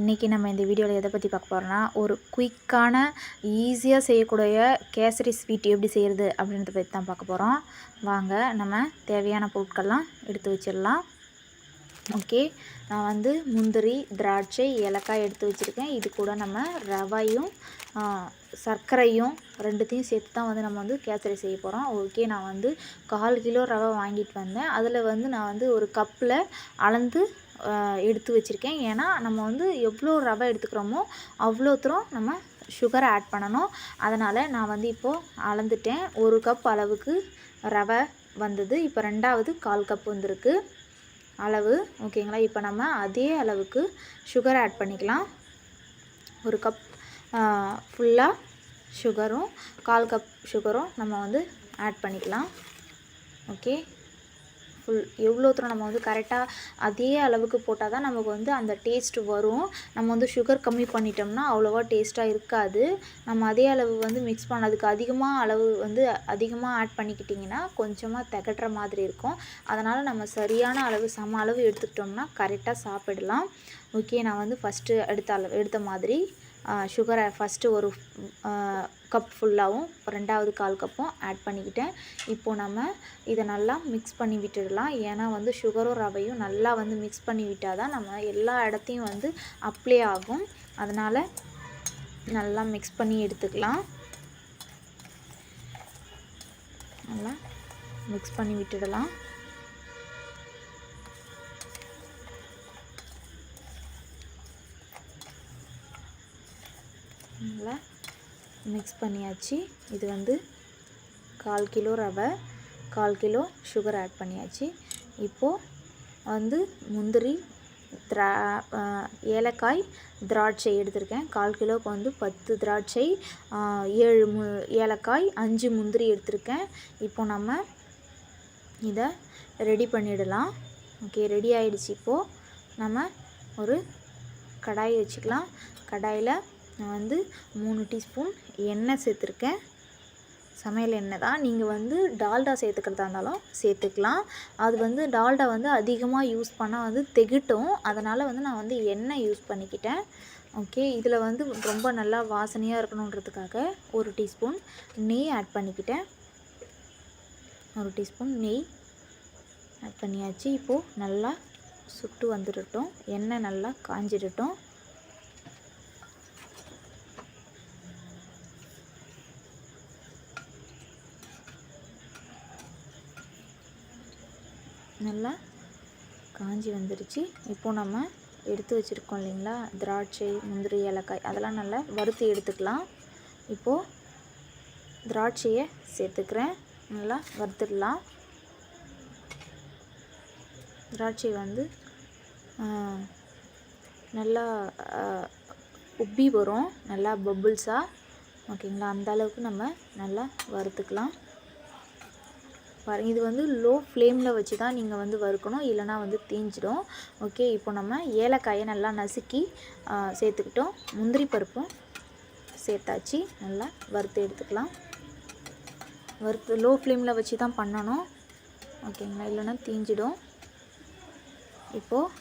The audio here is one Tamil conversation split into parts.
இன்றைக்கி நம்ம இந்த வீடியோவில் எதை பற்றி பார்க்க போகிறோம்னா ஒரு குயிக்கான ஈஸியாக செய்யக்கூடிய கேசரி ஸ்வீட் எப்படி செய்கிறது அப்படின்றத பற்றி தான் பார்க்க போகிறோம் வாங்க நம்ம தேவையான பொருட்கள்லாம் எடுத்து வச்சிடலாம். ஓகே நான் வந்து முந்திரி திராட்சை ஏலக்காய் எடுத்து வச்சுருக்கேன். இது கூட நம்ம ரவையும் சர்க்கரையும் ரெண்டுத்தையும் சேர்த்து தான் வந்து நம்ம வந்து கேசரி செய்ய போகிறோம் ஓகே நான் வந்து கால் கிலோ ரவை வாங்கிட்டு வந்தேன். அதில் வந்து நான் வந்து ஒரு கப்பில் அளந்து எடுத்து வச்சுருக்கேன். ஏன்னா நம்ம வந்து எவ்வளோ ரவை எடுத்துக்கிறோமோ அவ்வளோ தூரம் நம்ம சுகரை ஆட் பண்ணணும். அதனால் நான் வந்து இப்போது அளந்துட்டேன். ஒரு கப் அளவுக்கு ரவை வந்தது. இப்போ ரெண்டாவது கால் கப் வந்திருக்கு. அளவு ஓகேங்களா? இப்போ நம்ம அதே அளவுக்கு சுகர் ஆட் பண்ணிக்கலாம். ஒரு கப் ஃபுல்லாக சுகரும் கால் கப் சுகரும் நம்ம வந்து ஆட் பண்ணிக்கலாம். ஓகே? ஃபுல் எவ்வளோ தூரம் நம்ம வந்து கரெக்டாக அதே அளவுக்கு போட்டால் தான் நமக்கு வந்து அந்த டேஸ்ட் வரும். நம்ம வந்து சுகர் கம்மி பண்ணிட்டோம்னா அவ்வளோவா டேஸ்ட்டாக இருக்காது. நம்ம அதே அளவு வந்து மிக்ஸ் பண்ணதுக்கு அதிகமாக அளவு வந்து அதிகமாக ஆட் பண்ணிக்கிட்டிங்கன்னா கொஞ்சமாக திகட்டுற மாதிரி இருக்கும். அதனால் நம்ம சரியான அளவு சம அளவு எடுத்துக்கிட்டோம்னா கரெக்டாக சாப்பிடலாம். ஓகே நான் வந்து ஃபஸ்ட்டு எடுத்த அளவு எடுத்த மாதிரி. சுகரை ஃபஸ்ட்டு ஒரு கப் ஃபுல்லாகவும் ரெண்டாவது கால் கப்பும் ஆட் பண்ணிக்கிட்டேன். இப்போது நம்ம இதை நல்லா மிக்ஸ் பண்ணி விட்டுடலாம். ஏன்னா வந்து சுகரும் ரவையும் நல்லா வந்து மிக்ஸ் பண்ணி விட்டால் தான் நம்ம எல்லா இடத்தையும் வந்து அப்ளை ஆகும். அதனால் நல்லா மிக்ஸ் பண்ணி எடுத்துக்கலாம். நல்லா மிக்ஸ் பண்ணி விட்டுடலாம். நல்லா மிக்ஸ் பண்ணியாச்சு. இது வந்து கால் கிலோ ரவை கால் கிலோ சுகர் ஆட் பண்ணியாச்சு. இப்போது வந்து முந்திரி திரா ஏலக்காய் திராட்சை எடுத்திருக்கேன். கால் கிலோவுக்கு வந்து பத்து திராட்சை ஏழு மு ஏலக்காய் அஞ்சு முந்திரி எடுத்திருக்கேன். இப்போ நம்ம இதை ரெடி பண்ணிடலாம். ஓகே ரெடி ஆகிடுச்சு இப்போது நம்ம ஒரு கடாய் வச்சுக்கலாம். கடாயில் நான் வந்து மூணு டீஸ்பூன் எண்ணெய் சேர்த்துருக்கேன். சமையல் எண்ணெய் தான். நீங்கள் வந்து டால்டா சேர்த்துக்கிறதா இருந்தாலும் சேர்த்துக்கலாம். அது வந்து டால்டா வந்து அதிகமாக யூஸ் பண்ணால் வந்து தெகிட்டும். அதனால் வந்து நான் வந்து எண்ணெய் யூஸ் பண்ணிக்கிட்டேன். ஓகே இதில் வந்து ரொம்ப நல்லா வாசனையாக இருக்கணுன்றதுக்காக ஒரு டீஸ்பூன் நெய் ஆட் பண்ணிக்கிட்டேன். ஒரு டீஸ்பூன் நெய் ஆட் பண்ணியாச்சு. இப்போது நல்லா சுட்டு வந்துடட்டும். எண்ணெய் நல்லா காஞ்சிடட்டும். நல்லா காஞ்சி வந்துருச்சு. இப்போது நம்ம எடுத்து வச்சுருக்கோம் இல்லைங்களா? திராட்சை முந்திரி ஏலக்காய் அதெல்லாம் நல்லா வறுத்து எடுத்துக்கலாம். இப்போது திராட்சையை சேர்த்துக்கிறேன். நல்லா வறுத்துடலாம். திராட்சை வந்து நல்லா உப்பி வரும். நல்லா பபுள்ஸாக ஓகேங்களா? அந்த அளவுக்கு நம்ம நல்லா வறுத்துக்கலாம். பாருங்க இது வந்து லோ ஃப்ளேமில் வச்சு தான் நீங்கள் வந்து வறுக்கணும். இல்லைனா வந்து தீஞ்சிடும். ஓகே இப்போ நம்ம ஏலக்காயை நல்லா நசுக்கி சேர்த்துக்கிட்டோம். முந்திரி பருப்பும் சேர்த்தாச்சு. நல்லா வறுத்து எடுத்துக்கலாம். வறுத்து லோ ஃப்ளேமில் வச்சு தான் பண்ணணும் ஓகேங்களா இல்லைன்னா தீஞ்சிடும். இப்போது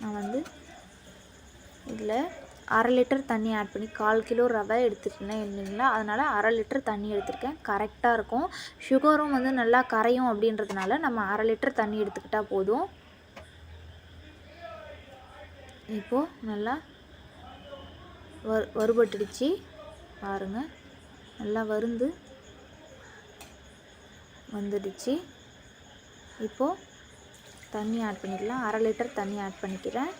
நான் வந்து இதில் அரை லிட்டர் தண்ணி ஆட் பண்ணி கால் கிலோ ரவை எடுத்துருந்தேன் இல்லைங்களா? அதனால் அரை லிட்டர் தண்ணி எடுத்திருக்கேன். கரெக்டாக இருக்கும். சுகரும் வந்து நல்லா கரையும் அப்படின்றதுனால நம்ம அரை லிட்டர் தண்ணி எடுத்துக்கிட்டால் போதும். இப்போது நல்லா வறு வறுபட்டுடுச்சு. பாருங்கள் நல்லா வருந்து வந்துடுச்சு. இப்போது தண்ணி ஆட் பண்ணிக்கலாம் அரை லிட்டர் தண்ணி ஆட் பண்ணிக்கிறேன்.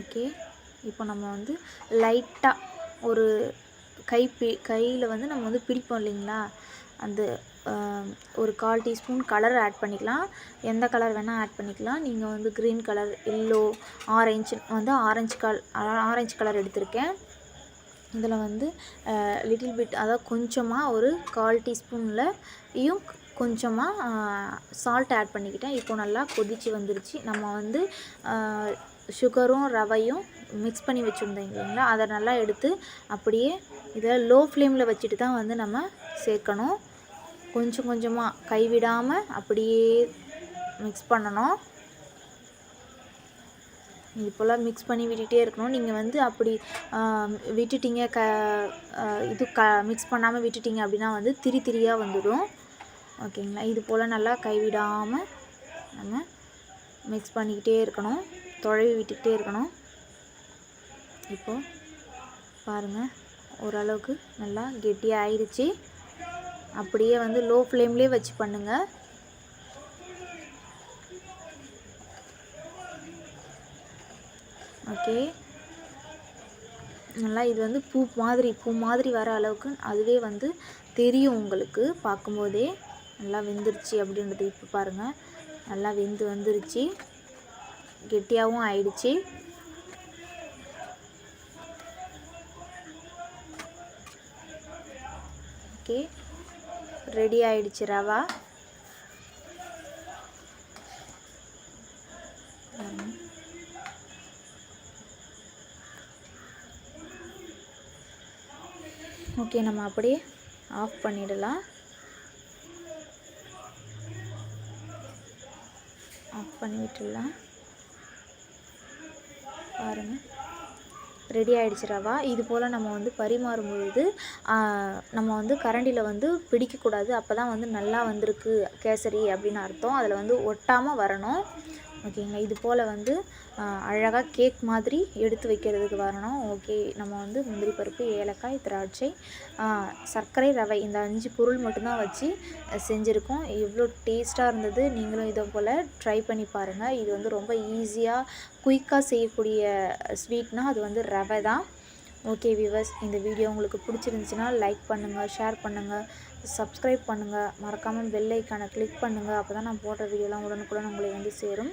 ஓகே. இப்போ நம்ம வந்து லைட்டாக ஒரு கை பி கையில் வந்து நம்ம வந்து பிடிப்போம் இல்லைங்களா? அந்த ஒரு கால் டீஸ்பூன் கலர் ஆட் பண்ணிக்கலாம். எந்த கலர் வேணால் ஆட் பண்ணிக்கலாம். நீங்கள் வந்து க்ரீன் கலர் எல்லோ ஆரஞ்சு வந்து ஆரஞ்சு கல் ஆரஞ்சு கலர் எடுத்திருக்கேன். இதில் வந்து லிட்டில் பிட் அதாவது கொஞ்சமாக ஒரு கால் டீஸ்பூனில் கொஞ்சமாக சால்ட் ஆட் பண்ணிக்கிட்டேன். இப்போ நல்லா கொதிச்சு வந்துருச்சு. நம்ம வந்து சுகரும் ரவையும் மிக்ஸ் பண்ணி வச்சுருந்தோம் இல்லைங்களா? அதை நல்லா எடுத்து அப்படியே இதை லோ ஃப்ளேமில் வச்சுட்டு தான் வந்து நம்ம சேர்க்கணும். கொஞ்சம் கொஞ்சமாக கைவிடாமல் அப்படியே மிக்ஸ் பண்ணணும். இது போல் மிக்ஸ் பண்ணி விட்டுட்டே இருக்கணும். நீங்கள் வந்து அப்படி விட்டுட்டிங்க விட்டுட்டீங்க க இது க மிக்ஸ் பண்ணாமல் விட்டுட்டீங்க அப்படின்னா வந்து திரி திரியாக வந்துடும். ஓகேங்களா? இது போல் நல்லா கைவிடாமல் நம்ம மிக்ஸ் பண்ணிக்கிட்டே இருக்கணும். தொழவி விட்டுக்கிட்டே இருக்கணும். இப்போது பாருங்கள் ஓரளவுக்கு நல்லா கெட்டியாக ஆயிடுச்சு அப்படியே வந்து லோ ஃப்ளேம்லேயே வச்சு பண்ணுங்கள் ஓகே நல்லா இது வந்து பூ மாதிரி பூ மாதிரி வர அளவுக்கு அதுவே வந்து தெரியும் உங்களுக்கு பார்க்கும்போதே. நல்லா வெந்துருச்சு அப்படின்றது இப்போ பாருங்கள் நல்லா வெந்து வந்துருச்சு. கெட்டியாகவும் ஆயிடுச்சு. ஓகே. ரெடி ஆயிடுச்சு ரவா. ஓகே நம்ம அப்படியே ஆஃப் பண்ணிடலாம். ஆஃப் பண்ணி விட்டுடலாம் பாருங்கள் ரெடி ஆகிடுச்சிடவா ரவா. இது போல் நம்ம வந்து பரிமாறும் பொழுது நம்ம வந்து கரண்டியில் வந்து பிடிக்கக்கூடாது. அப்போ தான் வந்து நல்லா வந்திருக்கு கேசரி அப்படின்னு அர்த்தம். அதில் வந்து ஒட்டாமல் வரணும். ஓகேங்களா? இது போல் வந்து அழகாக கேக் மாதிரி எடுத்து வைக்கிறதுக்கு வரணும். ஓகே நம்ம வந்து முந்திரி பருப்பு ஏலக்காய் திராட்சை சர்க்கரை ரவை இந்த அஞ்சு பொருள் மட்டும்தான் வச்சு செஞ்சுருக்கோம். எவ்வளோ டேஸ்ட்டாக இருந்தது. நீங்களும் இதை போல் ட்ரை பண்ணி பாருங்கள் இது வந்து ரொம்ப ஈஸியாக குயிக்காக செய்யக்கூடிய ஸ்வீட்னால் அது வந்து ரவை தான். ஓகே விவர்ஸ் இந்த வீடியோ உங்களுக்கு பிடிச்சிருந்துச்சுன்னா லைக் பண்ணுங்கள் ஷேர் பண்ணுங்கள் சப்ஸ்கிரைப் பண்ணுங்கள் மறக்காமல் பெல் ஐக்கானை கிளிக் பண்ணுங்கள் அப்போ தான் நான் போடுற வீடியோலாம் உடனுக்குடன் உங்களை வந்து சேரும்.